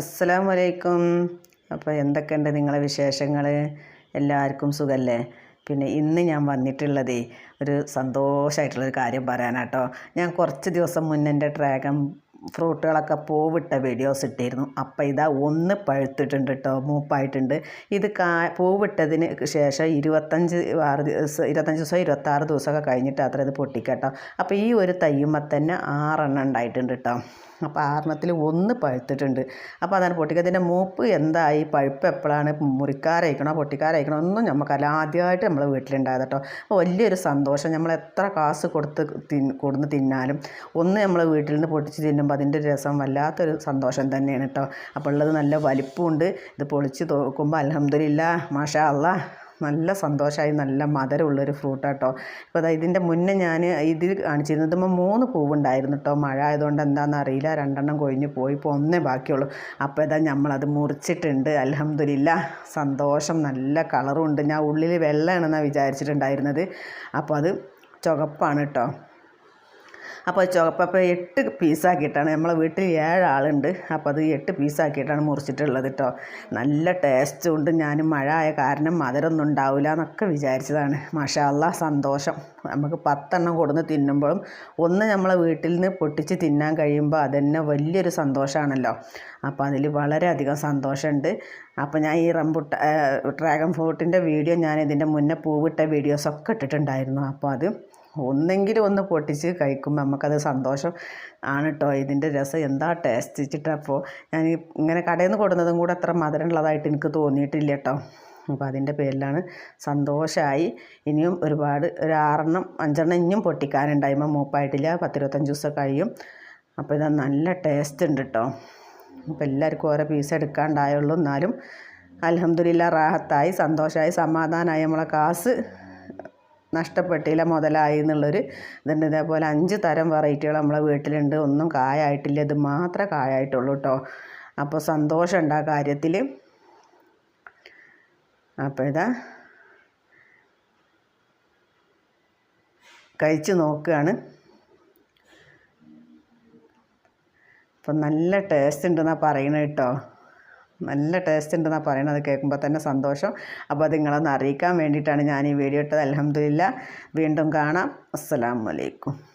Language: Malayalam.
അസ്സലാമു വലൈക്കും അപ്പോൾ എന്തൊക്കെയുണ്ട് നിങ്ങളെ വിശേഷങ്ങൾ എല്ലാവർക്കും സുഖമല്ലേ പിന്നെ ഇന്ന് ഞാൻ വന്നിട്ടുള്ളതേ ഒരു സന്തോഷമായിട്ടുള്ളൊരു കാര്യം പറയാനാട്ടോ. ഞാൻ കുറച്ച് ദിവസം മുന്നേ എന്റെ ഡ്രാഗൺ ഫ്രൂട്ടുകളൊക്കെ പൂവിട്ട വീഡിയോസ് ഇട്ടിരുന്നു. അപ്പം ഇതാ ഒന്ന് പഴുത്തിട്ടുണ്ട് കേട്ടോ മൂപ്പായിട്ടുണ്ട്. ഇത് കാ പൂവിട്ടതിന് ശേഷം ഇരുപത്തഞ്ച് ആറ് ദിവസം ഇരുപത്തഞ്ച് ദിവസം ഇരുപത്താറ് ദിവസമൊക്കെ കഴിഞ്ഞിട്ട് അത്ര ഇത് പൊട്ടിക്കട്ടോ അപ്പോൾ ഈ ഒരു തയ്യുമ്പോൾ തന്നെ ആറെണ്ണം ഉണ്ടായിട്ടുണ്ട് കേട്ടോ അപ്പോൾ ആറെണ്ണത്തിൽ ഒന്ന് പഴുത്തിട്ടുണ്ട്. അപ്പോൾ അതാണ് പൊട്ടിക്കുക ഇതിന്റെ മൂപ്പ് എന്തായി? പഴുപ്പ് എപ്പോഴാണ് മുറിക്കാരയക്കണോ പൊട്ടിക്കാരയക്കണോ ഒന്നും നമുക്കല്ല ആദ്യമായിട്ട് നമ്മൾ വീട്ടിലുണ്ടായത് കേട്ടോ വലിയൊരു സന്തോഷം. നമ്മൾ എത്ര കാസ് കൊടുത്ത് തിന്ന് കൊടുന്ന് തിന്നാലും ഒന്ന് നമ്മൾ വീട്ടിൽ നിന്ന് പൊട്ടിച്ച് തിന്നുമ്പോൾ അതിന്റെ രസം വല്ലാത്തൊരു സന്തോഷം തന്നെയാണ് കേട്ടോ. അപ്പോൾ ഉള്ളത് നല്ല വലിപ്പമുണ്ട് ഇത് പൊളിച്ച് തോക്കുമ്പോൾ അലഹമ്മദില്ല മാഷാ അള്ളാ നല്ല സന്തോഷമായി നല്ല മധുരമുള്ളൊരു ഫ്രൂട്ടാട്ടോ ഇപ്പോൾ അതായത് ഇതിന്റെ മുന്നേ ഞാൻ ഇതിൽ കാണിച്ചിരുന്നത് മൂന്ന് പൂവുണ്ടായിരുന്നു കേട്ടോ. മഴ ആയതുകൊണ്ട് എന്താണെന്ന് അറിയില്ല. രണ്ടെണ്ണം കൊഴിഞ്ഞ് പോയി. ഇപ്പോൾ ഒന്നേ ബാക്കിയുള്ളൂ. അപ്പോൾ ഇതാ നമ്മളത് മുറിച്ചിട്ടുണ്ട്. അലഹമ്മദില്ല സന്തോഷം നല്ല കളറും ഉണ്ട്. ഞാൻ ഉള്ളിൽ വെള്ളമാണെന്നാണ് വിചാരിച്ചിട്ടുണ്ടായിരുന്നത്. അപ്പോൾ അത് ചുവപ്പാണ് കേട്ടോ. അപ്പോൾ ചുവപ്പപ്പം എട്ട് പീസാക്കിയിട്ടാണ് നമ്മളെ വീട്ടിൽ ഏഴാളുണ്ട്. അപ്പോൾ അത് എട്ട് പീസാക്കിയിട്ടാണ് മുറിച്ചിട്ടുള്ളത് കേട്ടോ. നല്ല ടേസ്റ്റ് ഉണ്ട്. ഞാൻ മഴ ആയ കാരണം മധുരമൊന്നും ഉണ്ടാവില്ല എന്നൊക്കെ വിചാരിച്ചതാണ്. മഷാല്ല സന്തോഷം. നമുക്ക് പത്തെണ്ണം കൊടുന്ന് തിന്നുമ്പോഴും ഒന്ന് നമ്മളെ വീട്ടിൽ നിന്ന് പൊട്ടിച്ച് തിന്നാൻ കഴിയുമ്പോൾ അതന്നെ വലിയൊരു സന്തോഷമാണല്ലോ. അപ്പോൾ അതിൽ വളരെയധികം സന്തോഷമുണ്ട്. അപ്പോൾ ഞാൻ ഈ റംബുട്ട ഡ്രാഗൺ ഫ്രൂട്ടിന്റെ വീഡിയോ ഞാൻ ഇതിന്റെ മുന്നേ പൂവിട്ട വീഡിയോസൊക്കെ ഇട്ടിട്ടുണ്ടായിരുന്നു. അപ്പോൾ അത് ഒന്നെങ്കിലും ഒന്ന് പൊട്ടിച്ച് കഴിക്കുമ്പോൾ നമുക്കത് സന്തോഷം ആണ് കേട്ടോ ഇതിന്റെ രസം എന്താ ടേസ്റ്റ് വെച്ചിട്ടപ്പോൾ ഞാൻ ഇങ്ങനെ കടയിൽ നിന്ന് കൊടുക്കുന്നതും കൂടെ അത്ര മധുരമുള്ളതായിട്ട് എനിക്ക് തോന്നിയിട്ടില്ല കേട്ടോ അപ്പോൾ അതിന്റെ പേരിലാണ് സന്തോഷമായി ഇനിയും ഒരുപാട് ഒരു ആറെണ്ണം അഞ്ചെണ്ണം ഇനിയും പൊട്ടിക്കാനുണ്ടായുമ്പോൾ മൂപ്പായിട്ടില്ല പത്തിരുപത്തഞ്ച് ദിവസം കഴിയും. അപ്പോൾ ഇത് നല്ല ടേസ്റ്റ് ഉണ്ട് കേട്ടോ അപ്പോൾ എല്ലാവർക്കും ഓരോ പീസ് എടുക്കാണ്ടായുള്ളൂ. എന്നാലും അലഹമ്മദില്ല റാഹത്തായി സന്തോഷമായി സമാധാനമായി നമ്മളെ കാസ്. നഷ്ടപ്പെട്ടില്ല മുതലായി എന്നുള്ളൊരു ഇതുണ്ട്. ഇതേപോലെ അഞ്ച് തരം വെറൈറ്റികൾ നമ്മളെ വീട്ടിലുണ്ട്. ഒന്നും കായായിട്ടില്ല. ഇത് മാത്രമേ കായായിട്ടുള്ളൂ കേട്ടോ. അപ്പോൾ സന്തോഷമുണ്ട് ആ കാര്യത്തിൽ. അപ്പോൾ ഇതാ കഴിച്ച് നോക്കുകയാണ്. അപ്പം നല്ല ടേസ്റ്റ് ഉണ്ടെന്നാണ് പറയുന്നത് കേട്ടോ. നല്ല ടേസ്റ്റ് ഉണ്ടെന്നാണ് പറയണത് കേൾക്കുമ്പോൾ തന്നെ സന്തോഷം. അപ്പോൾ അത് നിങ്ങളൊന്ന് അറിയിക്കാൻ വേണ്ടിയിട്ടാണ് ഞാൻ ഈ വീഡിയോ ഇട്ടത്. അലഹമില്ല വീണ്ടും കാണാം. അസ്സലാമലൈക്കും